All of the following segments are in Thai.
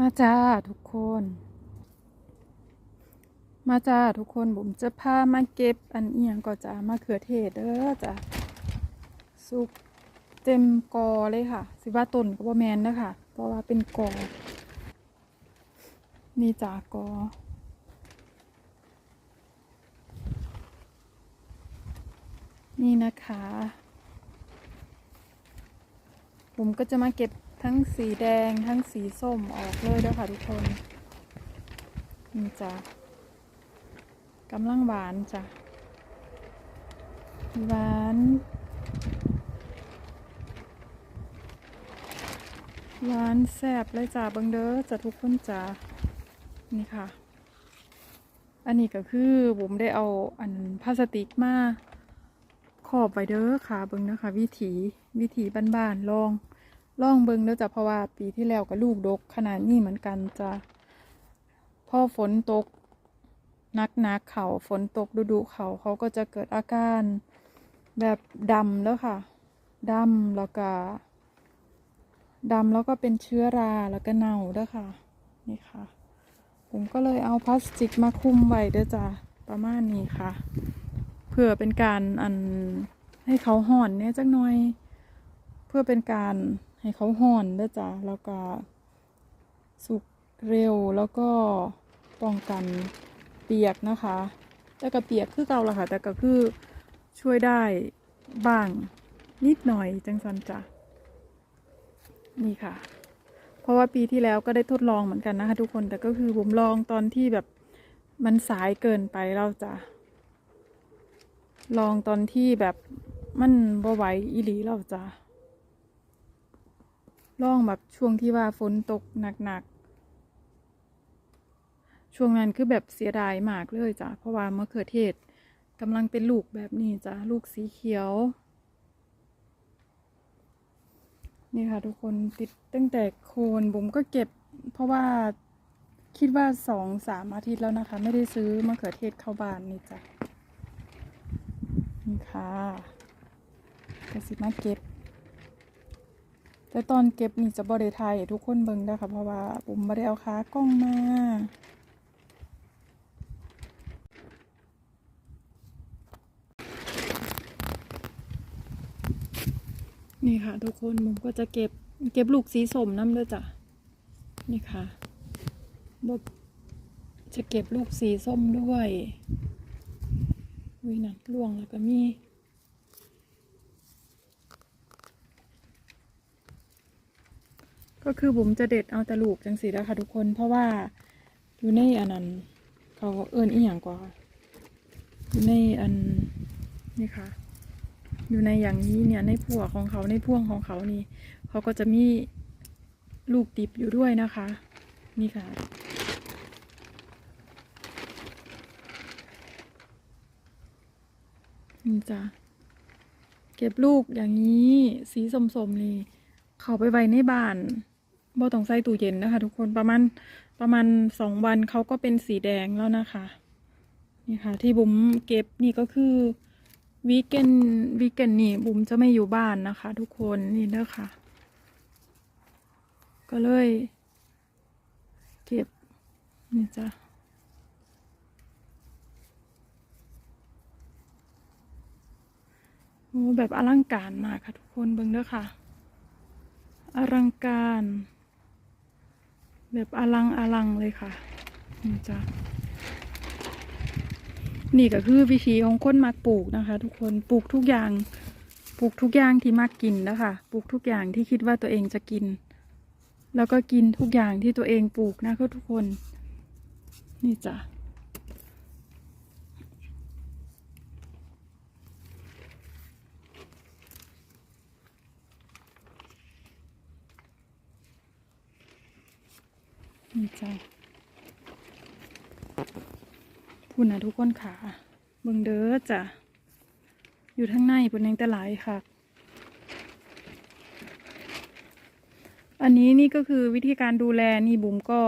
มาจ้าทุกคน มาจ้าทุกคนผมจะพามาเก็บอันเอียงก็จะมาเขือเทศเด้อจ้ะสุกเต็มกอเลยค่ะ สิว่าต้นก็บ่แมนเด้อค่ะเพราะว่าเป็นกอ นี่จ้ากอนี่นะคะ ผมก็จะมาเก็บ ทั้งสีแดงทั้งสีส้มออกเลยด้อค่ะทุกคนนี่จ้ะกำลังหวานจ้ะหวานหวานแซ่บเลยจ้ะเบิงเด้อจะทุกคนจ้ะนี่ค่ะ อันนี้ก็คือผมได้เอาอันพลาสติกมาขอบไว้เด้อค่ะเบิงนะคะ วิถีวิถีบ้านๆลอง ลองเบิงเด้อจ้ะเพราะว่าปีที่แล้วก็ลูกดก ขนาดนี้เหมือนกันจ้ะพอฝนตกนักนักเขาฝนตกดุดุๆเขาเขาก็จะเกิดอาการแบบดำแล้วค่ะดำแล้วก็ดำแล้วก็เป็นเชื้อราแล้วก็เน่าเด้อค่ะ นี่ค่ะ ผมก็เลยเอาพลาสติกมาคุมไว้เด้อจ้ะประมาณนี้ค่ะ เพื่อเป็นการอันให้เขาห่อนเนี่ยจักหน่อย เพื่อเป็นการ ให้เขาห่อนด้วยจ้ะแล้วก็สุกเร็วแล้วก็ป้องกันเปียกนะคะ แต่ก็เปียกคือเก่าละค่ะ แต่ก็คือช่วยได้บ้างนิดหน่อยจังสันจ้ะนี่ค่ะ เพราะว่าปีที่แล้วก็ได้ทดลองเหมือนกันนะคะ ทุกคนแต่ก็คือผมลองตอนที่แบบมันสายเกินไปเราจะลองตอนที่แบบมันบ่ไหวอีหลีเราจะ ล่องแบบช่วงที่ว่าฝนตกหนักๆ ช่วงนั้นคือแบบเสียดายมากเลยจ้ะ เพราะว่ามะเขือเทศกำลังเป็นลูกแบบนี้จ้ะ ลูกสีเขียว นี่ค่ะทุกคนติดตั้งแต่โคนบุ๋มก็เก็บ เพราะว่าคิดว่าสองสามอาทิตย์แล้วนะคะ ไม่ได้ซื้อมะเขือเทศเข้าบ้านนี่จ้ะ นี่ค่ะกสิมาเก็บ แต่ตอนเก็บนี่จะบริไทยทุกคนเบิ่งได้ค่ะเพราะว่าผมไม่ได้เอาขากล้องมานี่ค่ะ ทุกคนผมก็จะเก็บเก็บลูกสีส้มน้ำด้วยจ้ะนี่ค่ะบจะเก็บลูกสีส้มด้วยวินัดล่วงแล้วก็มี ก็คือผมจะเด็ดเอาต่ลูกจังสีแล้วค่ะทุกคน เพราะว่าอยู่ในอันนั้น เขาเอิญอีหยังกว่าอยู่ในอันนี่ค่ะ อยู่ในอย่างนี้เนี่ยในผัวของเขาในพ่วงของเขานี่ เขาก็จะมีลูกดิบอยู่ด้วยนะคะ นี่ค่ะ นี่จ้ะเก็บลูกอย่างนี้สีสมๆนี่ เขาไปไว้ในบ้าน บ่ต้องใส่ตู้เย็นนะคะ ทุกคนประมาณประมาณสองวันเขาก็เป็นสีแดงแล้วนะคะ นี่ค่ะ ที่บุ๋มเก็บนี่ก็คือวีเกนวีเกนนี่บุ๋มจะไม่อยู่บ้านนะคะ ทุกคนนี่เด้อค่ะ ก็เลย เก็บนี่จ้ะโอ้แบบอลังการมากค่ะ ทุกคนเบิ่งเด้อค่ะ อลังการ แบบอลังอลังเลยค่ะนี่จ้ะนี่ก็คือวิธีของคนมักปลูกนะคะ ทุกคนปลูกทุกอย่างปลูกทุกอย่างที่มักกินนะคะปลูกทุกอย่างที่คิดว่าตัวเองจะกิน แล้วก็กินทุกอย่างที่ตัวเองปลูกนะคะทุกคน นี่จ้ะ นี่จ้ะพูดนะทุกคนค่ะเบิ่งเด้อจ้ะ อยู่ทั้งในเป็นยังแต่หลายค่ะ อันนี้นี่ก็คือวิธีการดูแลนี่บุ๋มก็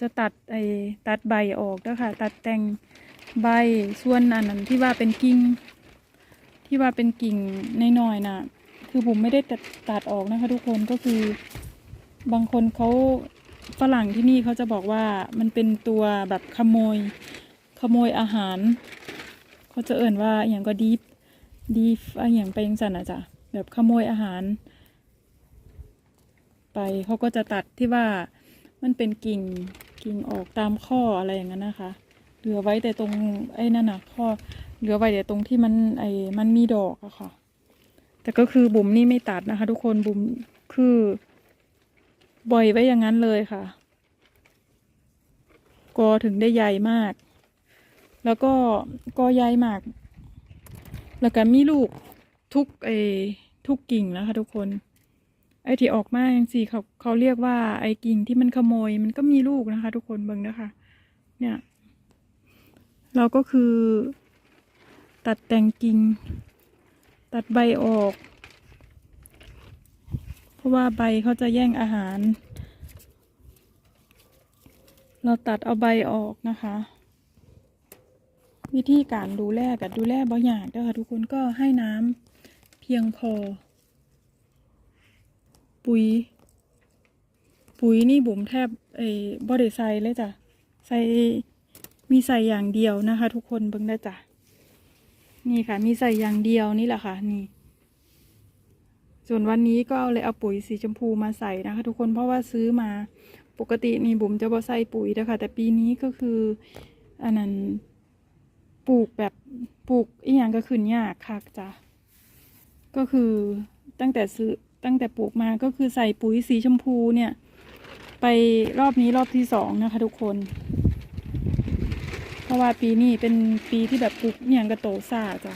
จะตัดไอ้ตัดใบออกแล้วค่ะตัดแต่งใบส่วนอันนั้นที่ว่าเป็นกิ่งที่ว่าเป็นกิ่งน้อยๆน่ะ คือบุ๋มไม่ได้ตัดตัดออกนะคะ ทุกคนก็คือบางคนเขา ฝรั่งที่นี่เขาจะบอกว่ามันเป็นตัวแบบขโมย ขโมยอาหาร เขาจะเอ่นว่าอย่างก็ดีฟดีฟอหย่างไปยังสันอะจ้ะแบบขโมยอาหาร ไปเขาก็จะตัดที่ว่ามันเป็นกิ่งกิ่งออกตามข้ออะไรอย่างนั้นนะคะ เหลือไว้แต่ตรงไอ้นั่นนะข้อเหลือไว้แต่ตรงที่มันไอ้มันมีดอกอะค่ะ แต่ก็คือบุ๋มนี่ไม่ตัดนะคะ ทุกคนบุ๋มคือ บ่อยไว้อย่างนั้นเลยค่ะ กอถึงได้ใหญ่มาก แล้วก็กอใหญ่มาก แล้วก็มีลูกทุกไอ้ทุกกิ่งนะคะทุกคน ไอ้ที่ออกมาอย่างสี่เขาเขาเรียกว่าไอ้กิ่งที่มันขโมยมันก็มีลูกนะคะ ทุกคนเบิ่งนะคะ เนี่ย เราก็คือ ตัดแต่งกิ่ง ตัดใบออก เพราะว่าใบเขาจะแย่งอาหาร เราตัดเอาใบออกนะคะ วิธีการดูแลกับดูแลบางอย่างเด้อค่ะทุกคนก็ให้น้ำเพียงพอ ปุ๋ย ปุ๋ยนี่บุ๋มแทบไอ้บ่ได้ใส่เลยจ้ะใส่มีใส่อย่างเดียวนะคะ ทุกคนเบิ่งได้จ้ะนี่ค่ะ มีใส่อย่างเดียวนี่แหละค่ะนี่ ส่วนวันนี้ก็เลยเอาปุ๋ยสีชมพูมาใส่นะคะ ทุกคนเพราะว่าซื้อมาปกตินี่บุ๋มจะบ่ใส่ปุ๋ยนะคะแต่ปีนี้ก็คืออันนั้นปลูกแบบปลูกอีหยังก็ขึ้นยากคักจ้ะก็คือตั้งแต่ซื้อตั้งแต่ปลูกมาก็คือใส่ปุ๋ยสีชมพูเนี่ย ไปรอบนี้รอบที่สองนะคะ ทุกคน เพราะว่าปีนี้เป็นปีที่แบบปลูกอหย่างกระโตซ่าจ้ะ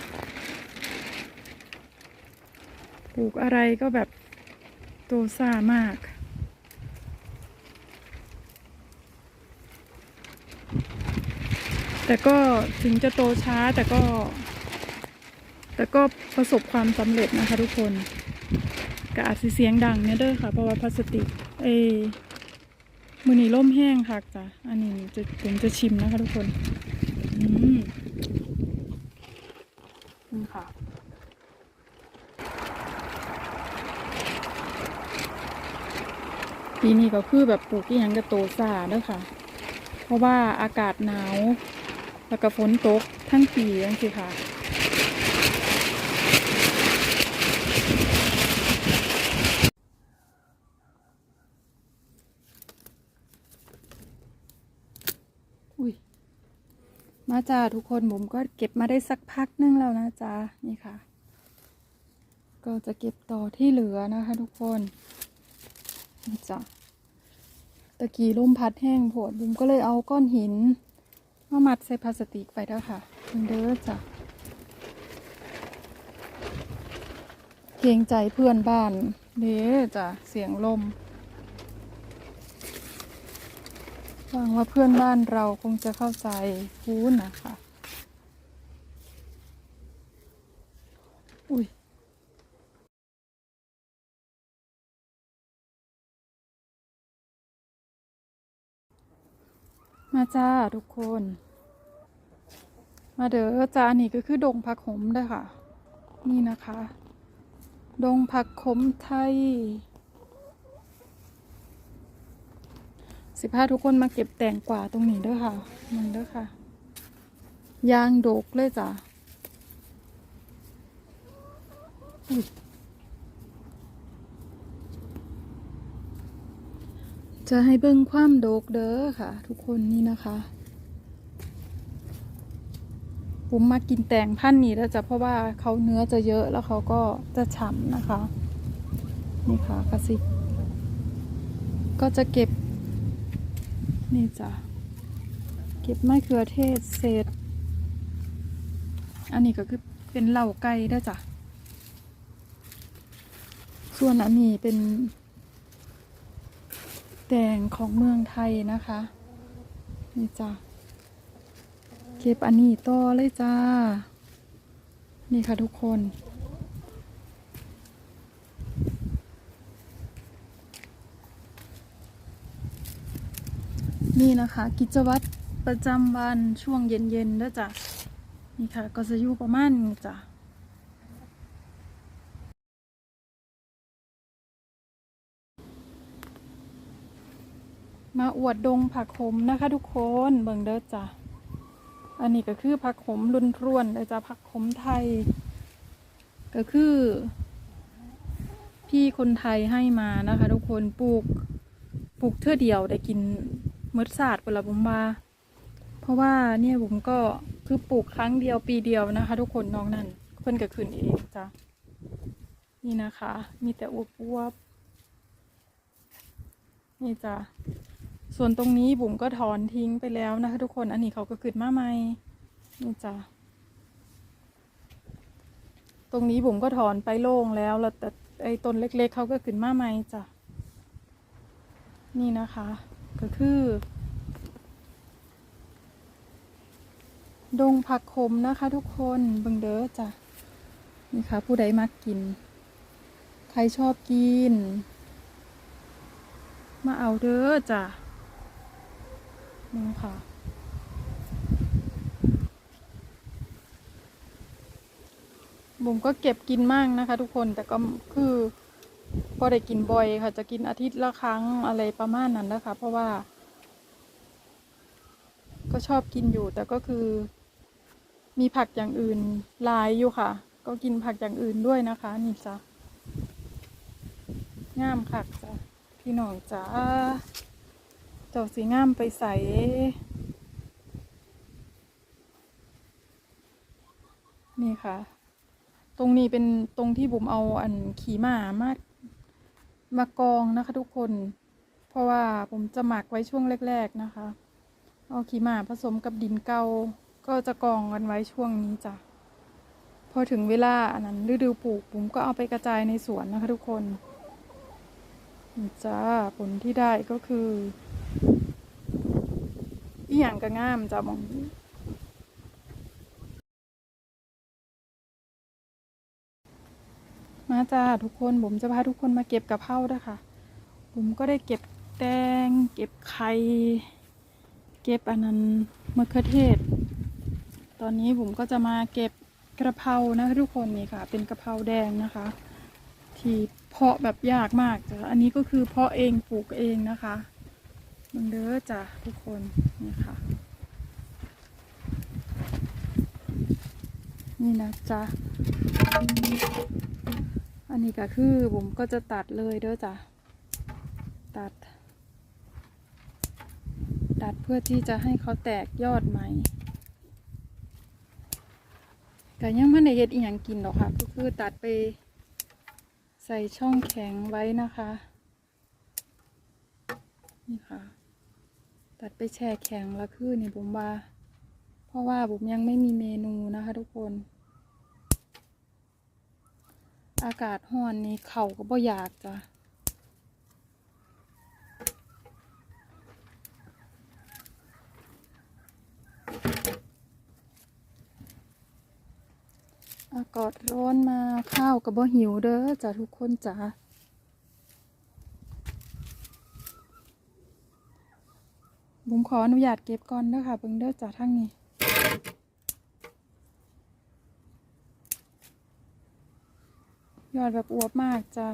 ปลูกอะไรก็แบบโตซ่ามาก แต่ก็ถึงจะโตช้าแต่ก็ แต่ก็ประสบความสำเร็จนะคะทุกคนก็อาจสิเสียงดังเนี่ยเด้อค่ะ เพราะว่าพลาสติกเอมือนีล่มแห้งค่ะจ้ะอันนี้จะผมจะชิมนะคะทุกคน อืมนี่ค่ะ ปีนี้ก็คือแบบปลูกที่ยังกระโตซาเด้อค่ะ เพราะว่าอากาศหนาว แล้วก็ฝนตกทั้งปีจังสิค่ะอุ้ยมาจ้าทุกคนผมก็เก็บมาได้สักพักนึงแล้วนะจ๊ะนี่ค่ะ ก็จะเก็บต่อที่เหลือนะคะทุกคนนี่จ้ะ ตะกี้ลมพัดแห้งโผดบุมก็เลยเอาก้อนหินมามัดใส่พลาสติกไปแล้วค่ะเด้อจ้ะเกรงใจเพื่อนบ้านเด้อจ้ะเสียงลมหวังว่าเพื่อนบ้านเราคงจะเข้าใจพูนนะคะ อุ้ย มาจ้าทุกคน มาเด้อจ้าอันนี้ก็คือดงผักขมด้อค่ะ นี่นะคะ ดงผักขมไทยสิพาทุกคนมาเก็บแตงกวาตรงนี้ด้อค่ะมันด้อค่ะ ยางโดกเลยจ้ะอุ๊ย จะให้เบิ่งความโดกเด้อค่ะ ทุกคนนี่นะคะผมมากินแตงพันนี้แล้วจะเพราะว่าเขาเนื้อจะเยอะแล้วเขาก็จะฉ่ำนะคะ นี่ค่ะกระสิก็จะเก็บ นี่จ้ะเก็บไมะเขือเทศเศษ อันนี้ก็คือเป็นเหล่าไก่ด้จ้ะส่วนอันนี้เป็น แตงของเมืองไทยนะคะ นี่จ้ะเก็บอันนี้ต่อเลยจ้า นี่ค่ะทุกคนนี่นะคะ กิจวัตรประจำวันช่วงเย็นๆด้วยจ้ะ นี่ค่ะ ก็จะอยู่ประมาณนี้จ้ะ มาอ วดดงผักขมนะคะ ทุกคนเบิ่งเด้อจ้ะอันนี้ก็คือผักขมรุนร่วนเลยจ้ะผักขมไทย ก็คือ พี่คนไทยให้มานะคะ ทุกคนปลูกปลูกเท่อเดียวได้กินมดศาสตร์เวลาบุมมาเพราะว่าเนี่ยบุมก็คือปลูกครั้งเดียวปีเดียวนะคะ ทุกคนน้องนั่นเพิ่นก็ขึ้นเองจ้ะนี่นะคะ มีแต่อวบอวบๆนี่จ้ะ ส่วนตรงนี้บุ๋มก็ถอนทิ้งไปแล้วนะคะทุกคน อันนี้เขาก็ขึ้นมาใหม่นี่จ้ะ ตรงนี้ผมก็ถอนไปโล่งแล้ว แล้วแต่ไอ้ต้นเล็ก ๆ เขาก็ขึ้นมาใหม่จ้ะ นี่นะคะ ก็คือ ดงผักขมนะคะทุกคนเบิ่งเด้อจ้ะ นี่ค่ะ ผู้ใดมักกิน ใครชอบกิน มาเอาเด้อจ้ะ นี่ค่ะ บุ๋มก็เก็บกินมั่งนะคะทุกคนแต่ก็คือพอได้กินบ่อยค่ะ จะกินอาทิตย์ละครั้งอะไรประมาณนั้นนะคะ เพราะว่า ก็ชอบกินอยู่แต่ก็คือ มีผักอย่างอื่นลายอยู่ค่ะ ก็กินผักอย่างอื่นด้วยนะคะ นี่จ้ะงามคักจ้ะพี่น้องจ้า เจ้าสีงามไปใส่นี่ค่ะ ตรงนี้เป็นตรงที่บุ๋มเอาอันขี่ม้ามามากองนะคะ ทุกคน เพราะว่าผมจะหมักไว้ช่วงแรก ๆนะคะ เอาขี่ม้าผสมกับดินเก่าก็จะกองกันไว้ช่วงนี้จ้ะพอถึงเวลาอันนั้นฤดูปลูกผมก็เอาไปกระจายในสวนนะคะ ทุกคนจ้าผลที่ได้ก็คือ อีหยังก็งามจ้ะมองนี้มาจ้าทุกคนผมจะพาทุกคนมาเก็บกะเพราด้วยค่ะ ผมก็ได้เก็บแตง เก็บไข่เก็บอันนั้นมะเขือเทศ ตอนนี้ผมก็จะมาเก็บกระเพรานะคะทุกคนนี่ค่ะ เป็นกะเพราแดงนะคะ ที่เพาะแบบยากมากจ้ะอันนี้ก็คือเพาะเองปลูกเองนะคะ มันเด้อจ้ะทุกคนนี่ค่ะ นี่นะจ๊ะอันนี้ก็คือผมก็จะตัดเลยเด้อจ้ะตัด ตัดเพื่อที่จะให้เขาแตกยอดใหม่แต่ยังไม่ได้เฮ็ดอีหยังกินหรอกค่ะ ก็คือตัดไปใส่ช่องแข็งไว้นะคะ นี่ค่ะัดไปแช่แข็งแล้วคือนี่ผมว่า เพราะว่าผมยังไม่มีเมนูนะคะทุกคน อากาศห้อนนี่เข่าก็บ่อยากจ้ะอากาศร้อนมาข้าวก็บ่หิวเด้อจ้ะทุกคนจ้ะบุ๋ม ขออนุญาตเก็บก่อนเด้อค่ะเบิ่งเด้อจ้ะทั้งนี้ยอดแบบอวบมากจ้ะ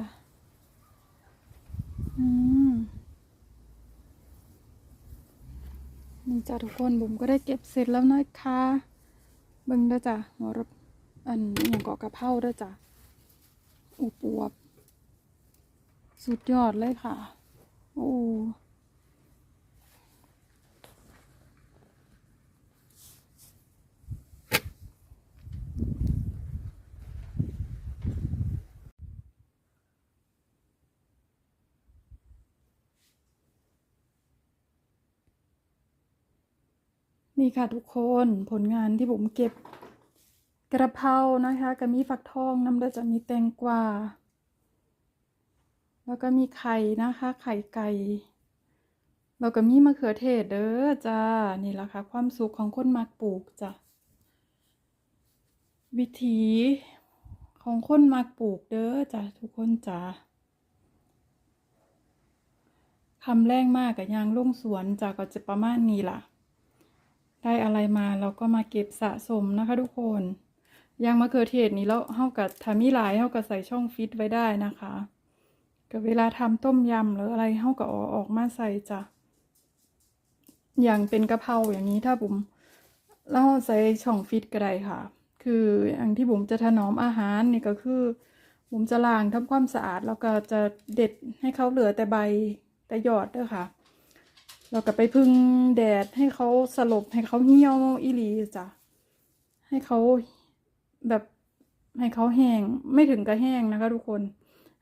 อืมนี่จ้ะทุกคนบุ๋มก็ได้เก็บเสร็จแล้วนะคะเบิ่งเด้อจ้ะหัวรถอันอหย่างเกาะกระเพราเด้อจ้ะอวบอวบสุดยอดเลยค่ะ โอ้ นี่ค่ะทุกคนผลงานที่ผมเก็บกระเพรานะคะก็มีฟักทองน้ำเดือจะมีแตงกวาแล้วก็มีไข่นะคะ ไข่ไก่แล้วก็มีมะเขือเทศเด้อจ้า นี่แหละค่ะ ความสุขของคนมักปลูกจ้ะวิถีของคนมักปลูกเด้อจ้ะทุกคนจ้าคำแรงมากกับยางลงสวนจ้ะก็จะประมาณนี้ล่ะ ได้อะไรมาเราก็มาเก็บสะสมนะคะทุกคนยางมะเขือเทศนี้แล้วเฮากับถ้ามีหลายเฮากับใส่ช่องฟิตไว้ได้นะคะกับเวลาทำต้มยำหรืออะไรเฮากับอออกมาใส่จ้ะอย่างเป็นกะเพราอย่างนี้ถ้าบุ๋มแล้วใส่ช่องฟิตก็ได้ค่ะ คืออย่างที่บุ๋มจะถนอมอาหารนี่ก็คือบุ๋มจะล้างทำความสะอาดแล้วก็จะเด็ดให้เขาเหลือแต่ใบแต่ยอดเด้วยค่ะ แล้วก็ไปพึ่งแดดให้เขาสลบให้เขาเหี่ยวอีหลีจ้ะให้เขาแบบให้เขาแห้งไม่ถึงกับแห้งนะคะ ทุกคน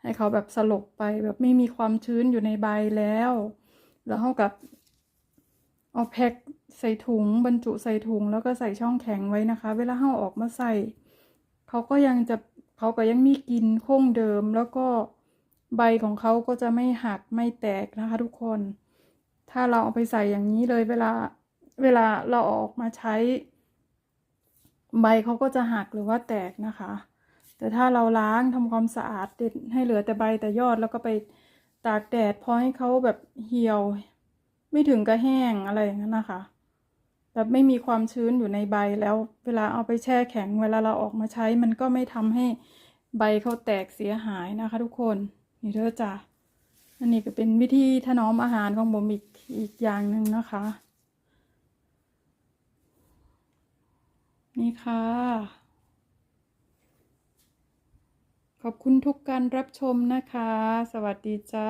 ให้เขาแบบสลบไปแบบไม่มีความชื้นอยู่ในใบแล้ว แล้วเขากับเอาแพ็คใส่ถุงบรรจุใส่ถุงแล้วก็ใส่ช่องแข็งไว้นะคะ เวลาเขาออกมาใส่เขาก็ยังจะเขาก็ยังมีกินคงเดิม แล้วก็ใบของเขาก็จะไม่หักไม่แตกนะคะ ทุกคน ถ้าเราเอาไปใส่อย่างนี้เลยเวลาเวลาเราอออกมาใช้ ใบเขาก็จะหักหรือว่าแตกนะคะ แต่ถ้าเราล้างทำความสะอาดเด็ดให้เหลือแต่ใบแต่ยอดแล้วก็ไปตากแดดพอให้เขาแบบเหี่ยว ไม่ถึงกับแห้งอะไรอย่างนั้นนะคะแบบไม่มีความชื้นอยู่ในใบแล้ว เวลาเอาไปแช่แข็งเวลาเราออกมาใช้ มันก็ไม่ทำให้ใบเขาแตกเสียหายนะคะ ทุกคนนี่เด้อจ้ะอันนี้ก็เป็นวิธีถนอมอาหารของผมอีก อีกอย่างหนึ่งนะคะ นี่ค่ะ ขอบคุณทุกการรับชมนะคะ สวัสดีจ้า